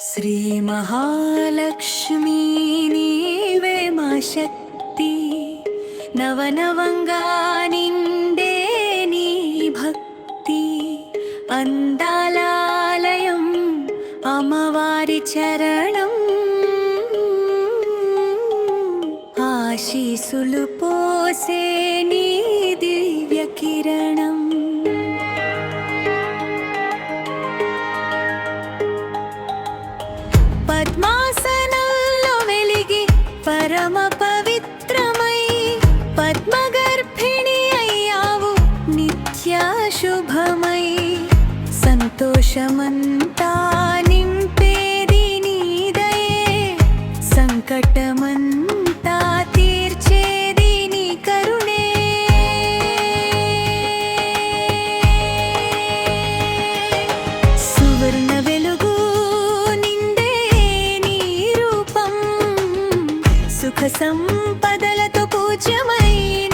శ్రీ మహాలక్ష్మి నీవే మా శక్తి. నవనవంగా నిండే నీ భక్తి. అందాలయం అమ్మవారి చరణం. ఆశీసులు పోసే నీ సంతోషమంతా నింపేది నీదయే. సంకటమంతా తీర్చేది నీ కరుణే. సువర్ణ వెలుగు నిండే నీ రూపం. సుఖ సంపదలతో పూజ్యమైన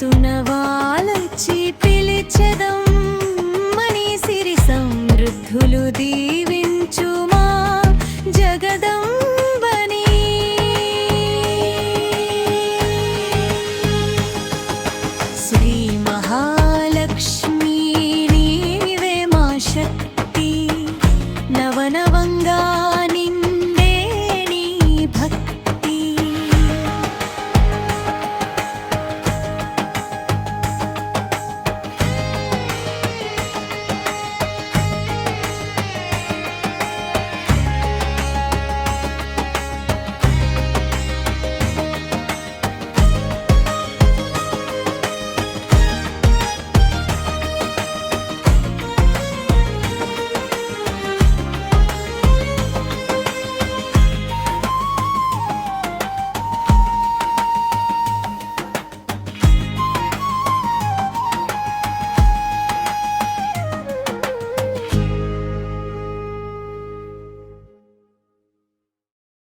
శిరసున వాలచి పిలిచెదం మణి సిరి సమృద్ధులు దీ